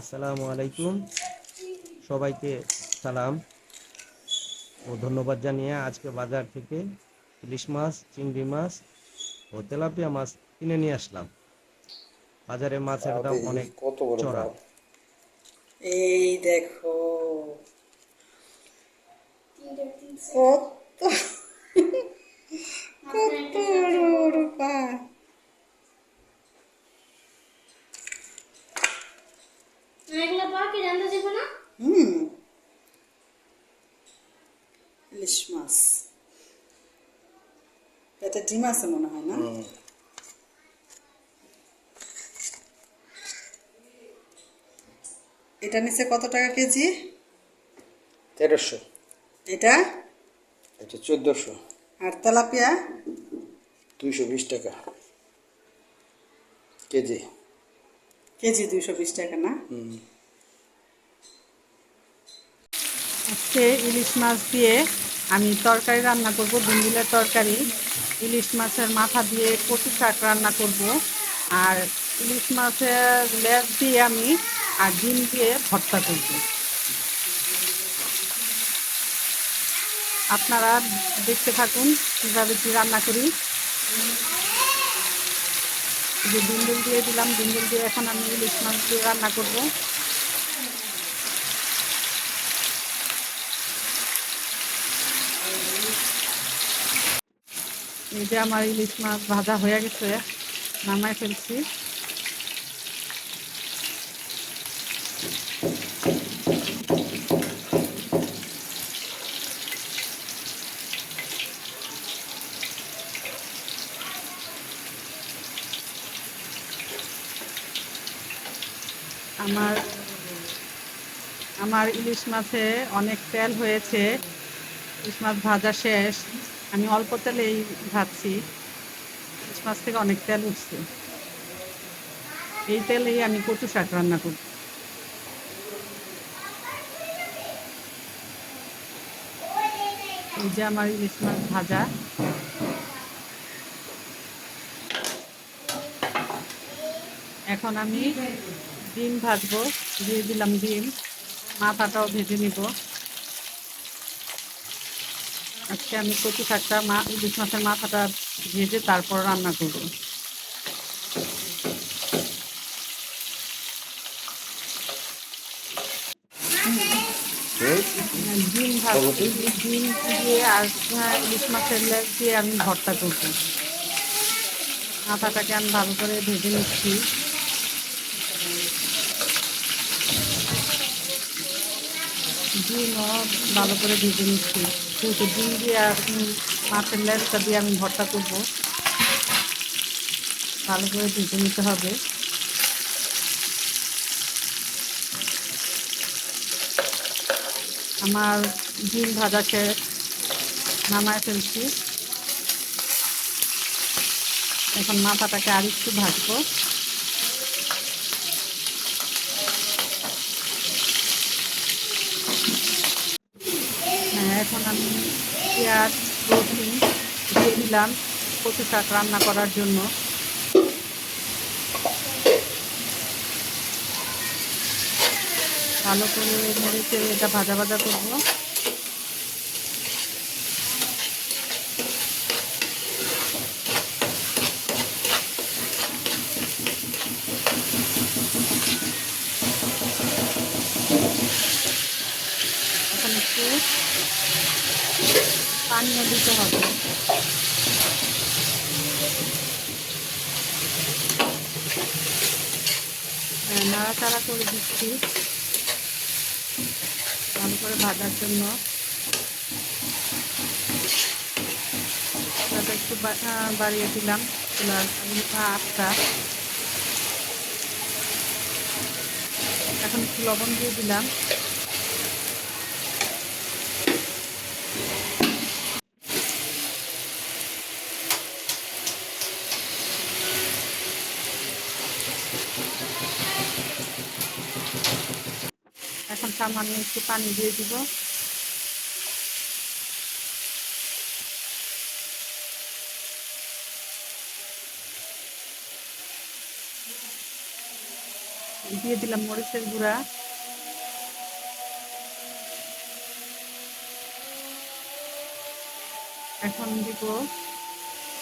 আসসালামু আলাইকুম। সবাইকে সালাম ও ধন্যবাদ জানিয়ে আজকে বাজার থেকে ইলিশ মাছ চিংড়ি মাছ ও তেলাপিয়া মাছ কিনে নিয়ে আসলাম। বাজারে মাছের দাম অনেক কত বড় চড়া। এই দেখো। কত? কত ইলিশ মাছ পেটে ডিম আছে মনে হয় না? এটা নিচে কত টাকা কেজি? তেরোশো। এটা? এটা চোদ্দোশো। আর তেলাপিয়া? দুইশো বিশ টাকা। কেজি। কেজি দুইশো বিশ টাকা না? আজকে ইলিশ মাছ দিয়ে আমি তরকারি রান্না করব ডিমবিলের তরকারি, ইলিশ মাছের মাথা দিয়ে কচু শাক রান্না করব, আর ইলিশ মাছের লেজ দিয়ে আমি, আর ডিম দিয়ে ভর্তা করব। আপনারা দেখতে থাকুন কীভাবে কী রান্না করি। যে ডিমবিল দিয়ে দিলাম ডিমবিল দিয়ে এখন আমি ইলিশ মাছ দিয়ে রান্না করব। এই যে আমার ইলিশ মাছ ভাজা হয়ে গেছে নামায় ফেলছি। আমার আমার ইলিশ মাছে অনেক তেল হয়েছে। ইলিশ মাছ ভাজা শেষ। আমি অল্প তেলেই ভাজছি। ইলিশ মাছ থেকে অনেক তেল উঠছে। এই তেলেই আমি কচু শাক রান্না করব এই যে আমার ইলিশ মাছ ভাজা। এখন আমি ডিম ভাজবো, দিয়ে দিলাম ডিম। মাথাটাও ভেজে নিব। আজকে আমি কচু শাকটা মা ইলিশ মাছের মাথাটা ভেজে তারপর রান্না করব। ডিম ভাজ ডিম দিয়ে আর হ্যাঁ, ইলিশ মাছের লেগ দিয়ে আমি ভর্তা করব। মাথাটাকে আমি ভালো করে ভেজে নিচ্ছি। ডিমও ভালো করে ভেজে নিচ্ছি। যেহেতু ডিম দিয়ে উম, মাছের লেজটা দিয়ে আমি ভর্তা করব। ভালো করে ভেজে নিতে হবে। আমার ডিম ভাজা শেষ নামায় ফেলছি। এখন মাথাটাকে আর একটু ভাজবো হ্যাঁ এখন আমি পেঁয়াজ, রসুন দিয়ে দিলাম কচু শাক রান্না করার জন্য। ভালো করে মরিচে এটা ভাজা ভাজা করব এখন একটু পানিও দিতে হবে হ্যাঁ, নাড়াচাড়া করে দিচ্ছি ভালো করে ভাজার জন্য চুলাটা একটু বা- আহ, বাড়িয়ে দিলাম চুলার আটটা এখন একটু লবণ দিয়ে দিলাম এখন সামান্য একটু পানি দিয়ে দিব। দিয়ে দিলাম মরিচের গুঁড়া। এখন দিব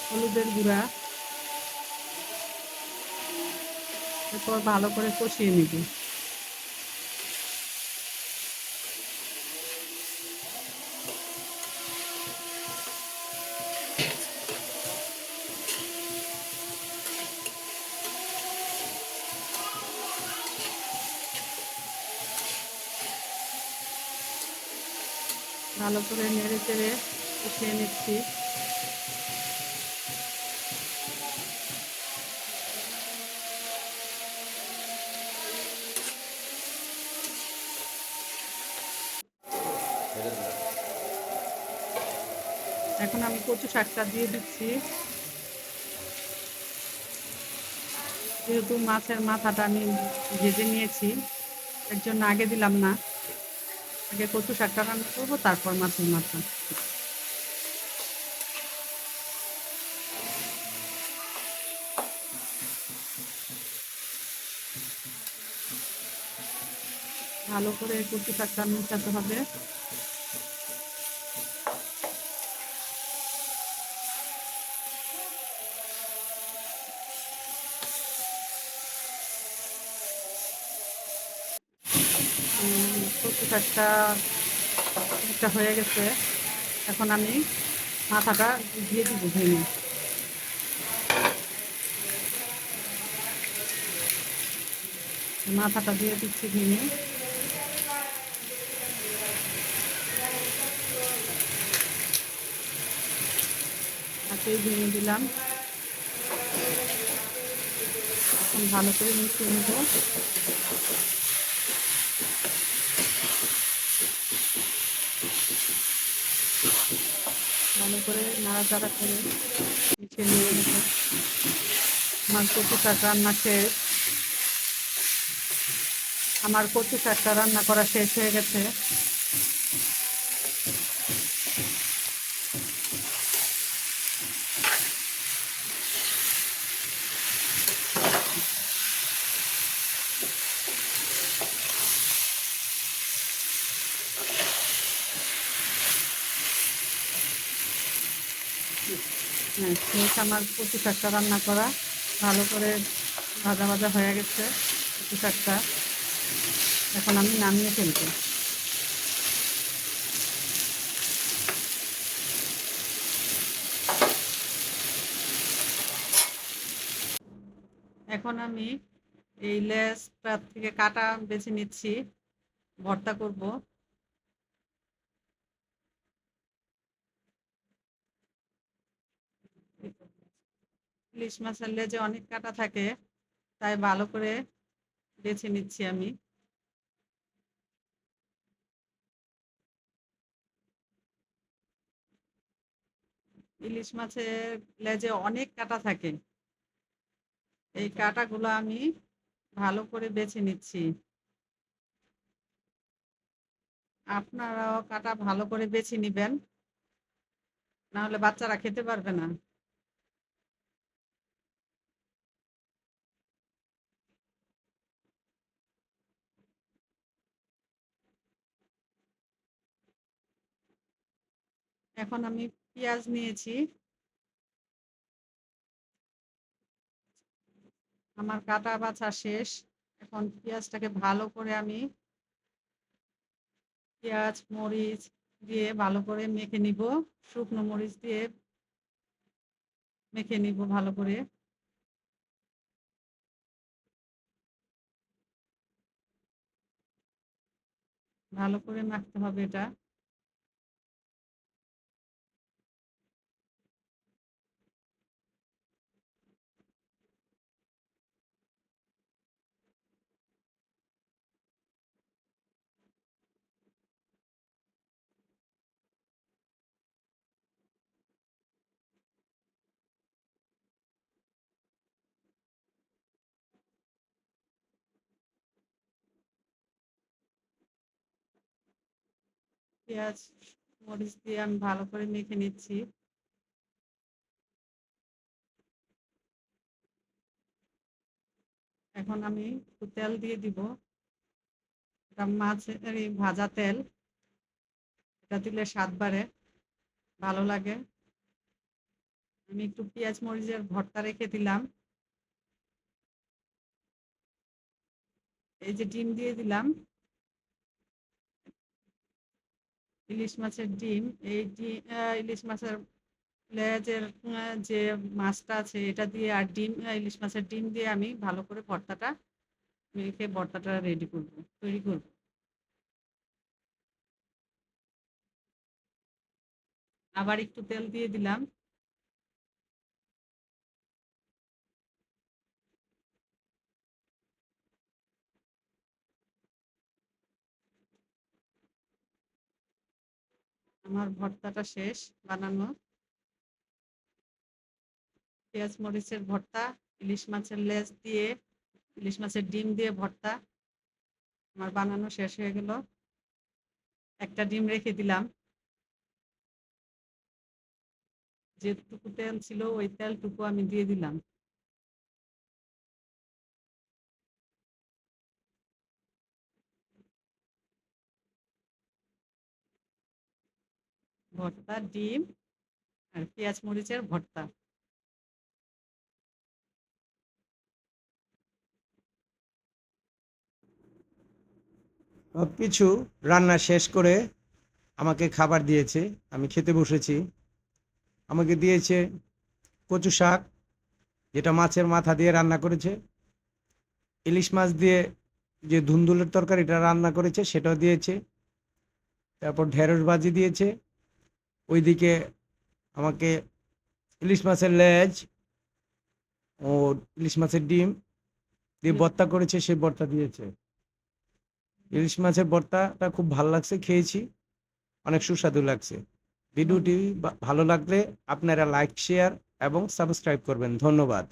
হলুদের গুঁড়া। এরপর ভালো করে কষিয়ে নিব। ভালো করে নেড়ে চেড়ে কষিয়ে নিচ্ছি। এখন আমি কচু শাকটা দিয়ে দিচ্ছি। যেহেতু মাছের মাথাটা আমি ভেজে নিয়েছি, এর জন্য আগে দিলাম না। আগে কচু শাকটা রান্না করব তারপর মাছের মাথা ভালো করে কচু শাকটা মিশাতে হবে। শাকটা একটা হয়ে গেছে। এখন আমি মাথাটা দিয়ে দিব ভেঙে। মাথাটা দিয়ে দিচ্ছি ভেঙে। হাতেই ভেঙে দিলাম। এখন ভালো করে মিশিয়ে নেব। ভালো করে নাড়াচাড়া করে মিশিয়ে নিয়ে নেব। আমার কচু শাক রান্না শেষ। আমার কচু শাকটা রান্না করা শেষ হয়ে গেছে। শেষ আমার কচু শাকটা রান্না করা। ভালো করে ভাজা ভাজা হয়ে গেছে কচু শাকটা। এখন আমি নামিয়ে ফেলব। এখন আমি এই লেসটা থেকে কাটা বেছে নিচ্ছি। ভর্তা করব। ইলিশ মাছের লেজে অনেক কাটা থাকে, তাই ভালো করে বেছে নিচ্ছি আমি। ইলিশ মাছের লেজে অনেক কাটা থাকে, এই কাটাগুলো আমি ভালো করে বেছে নিচ্ছি। আপনারাও কাটা ভালো করে বেছে নিবেন না হলে বাচ্চারা খেতে পারবে না। এখন আমি পেঁয়াজ নিয়েছি। আমার কাটা বাছা শেষ। এখন পেঁয়াজটাকে ভালো করে আমি পেঁয়াজ, মরিচ দিয়ে ভালো করে মেখে নিব। শুকনো মরিচ দিয়ে মেখে নিব ভালো করে। ভালো করে মাখতে হবে এটা। পেঁয়াজ, মরিচ দিয়ে আমি ভালো করে মেখে নিচ্ছি। এখন আমি তেল দিয়ে দিব। মাছের ভাজা তেল। এটা দিলে স্বাদ বাড়ে, ভালো লাগে। আমি একটু পেঁয়াজ, মরিচের ভর্তা রেখে দিলাম। এই যে ডিম দিয়ে দিলাম। ইলিশ মাছের ডিম, এই ডিম ইলিশ মাছের লেজের যে মাছটা আছে, এটা দিয়ে আর ডিম ইলিশ মাছের ডিম দিয়ে আমি ভালো করে ভর্তাটা মেখে ভর্তাটা রেডি করব, তৈরি করব। আবার একটু তেল দিয়ে দিলাম। আমার ভর্তাটা শেষ, বানানো। পেঁয়াজ মরিচের ভর্তা, ইলিশ মাছের লেজ দিয়ে, ইলিশ মাছের ডিম দিয়ে ভর্তা। আমার বানানো শেষ হয়ে গেল। একটা ডিম রেখে দিলাম। যেটুকু তেল ছিল ওই তেলটুকু আমি দিয়ে দিলাম। ভর্তা, ডিম আর পেঁয়াজ মরিচের ভর্তা। সব কিছু রান্না শেষ করে আমাকে খাবার দিয়েছে, আমি খেতে বসেছি। আমাকে দিয়েছে কচু শাক, যেটা মাছের মাথা দিয়ে রান্না করেছে। ইলিশ মাছ দিয়ে যে ধুন্দুলের তরকারিটা রান্না করেছে, সেটাও দিয়েছে। তারপর ঢেঁড়স ভাজি দিয়েছে। ওইদিকে আমাকে ইলিশ মাছের লেজ ও ইলিশ মাছের ডিম দিয়ে বর্তা করেছে সেই বর্তা দিয়েছে। ইলিশ মাছের বর্তাটা খুব ভালো লাগছে খেয়েছি। অনেক সুস্বাদু লাগছে। ভিডিওটি ভালো লাগলে আপনারা লাইক শেয়ার এবং সাবস্ক্রাইব করবেন। ধন্যবাদ।